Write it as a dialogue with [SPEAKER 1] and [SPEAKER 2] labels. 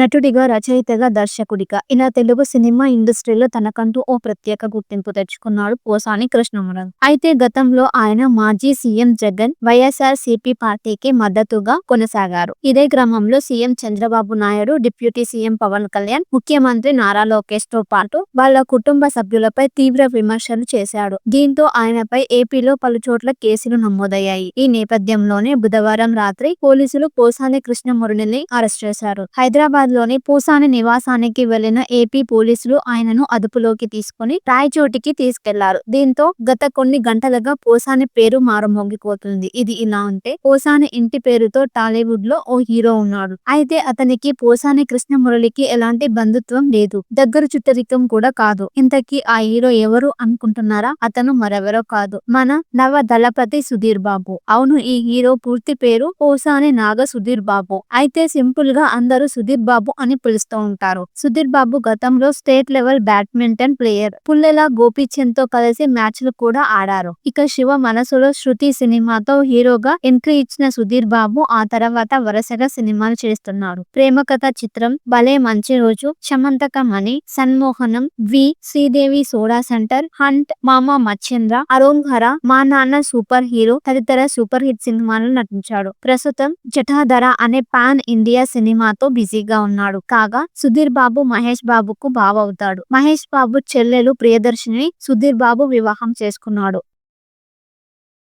[SPEAKER 1] నటుడిగా, రచయితగా, దర్శకుడిగా ఇలా తెలుగు సినిమా ఇండస్ట్రీలో తనకంటూ ఓ ప్రత్యేక గుర్తింపు తెచ్చుకున్నాడు పోసాని కృష్ణమురారి. అయితే గతంలో ఆయన మాజీ సీఎం జగన్, వైఎస్ఆర్ సిపి పార్టీకి మద్దతుగా కొనసాగారు. ఇదే క్రమంలో CM Chandrababu Naidu, deputy CM Pawan Kalyan, ముఖ్యమంత్రి నారా లోకేష్తో పాటు వాళ్ళ కుటుంబ సభ్యులపై తీవ్ర విమర్శలు చేశాడు. దీంతో ఆయనపై ఏపీలో పలు చోట్ల కేసులు నమోదయ్యాయి. ఈ నేపథ్యంలోనే బుధవారం రాత్రి పోలీసులు పోసాని కృష్ణమురళిని అరెస్ట్ చేశారు. హైదరాబాద్ లోని పూసాని నివాసానికి వెళ్ళిన ఏపీ పోలీసులు ఆయనను అదుపులోకి తీసుకుని రాయచోటికి తీసుకెళ్ళారు. దీంతో గత కొన్ని గంటలుగా పోసాని పేరు మారుమోగిపోతుంది. ఇది ఇలా ఉంటే పోసాని ఇంటి పేరుతో టాలీవుడ్లో ఓ హీరో ఉన్నాడు. అయితే అతనికి పోసాని కృష్ణమురళికి ఎలాంటి బంధుత్వం లేదు. దగ్గర చుట్టరికం కూడా కాదు. ఇంతకీ ఆ హీరో ఎవరు అనుకుంటున్నారా? అతను మరెవరో కాదు మన నవ దళపతి సుధీర్ బాబు. అవును ఈ హీరో పూర్తి పేరు పోసాని నాగ సుధీర్ బాబు. అయితే సింపుల్గా అందరూ సుధీర్ బాబు అని పిలుస్తూ ఉంటారు. సుధీర్ బాబు గతంలో state level badminton player. Pullela గోపీచంద్తో కలిసి మ్యాచ్లు కూడా ఆడారు. ఇక శివ మనసులో శృతి సినిమాతో హీరోగా ఎంట్రీ ఇచ్చిన సుధీర్ బాబు ఆ తర్వాత వరుసగా సినిమాలు చేస్తున్నారు ప్రేమ కథ చిత్రం, భలే మంచి రోజు, Samanthakamani, Sammohanam, V, Sridevi soda centre, hunt, Mama Macheendra, అరోంహర, Maa Nanna super hero తదితర సూపర్ హిట్ సినిమాలు నటించాడు. ప్రస్తుతం జఠాధర అనే పాన్ ఇండియా సినిమాతో బిజీగా ఉన్నాడు. కాగా సుధీర్ బాబు మహేష్ బాబుకు బావ అవుతాడు. మహేష్ బాబు చెల్లెలు ప్రియదర్శిని సుధీర్ బాబు వివాహం చేసుకున్నాడు.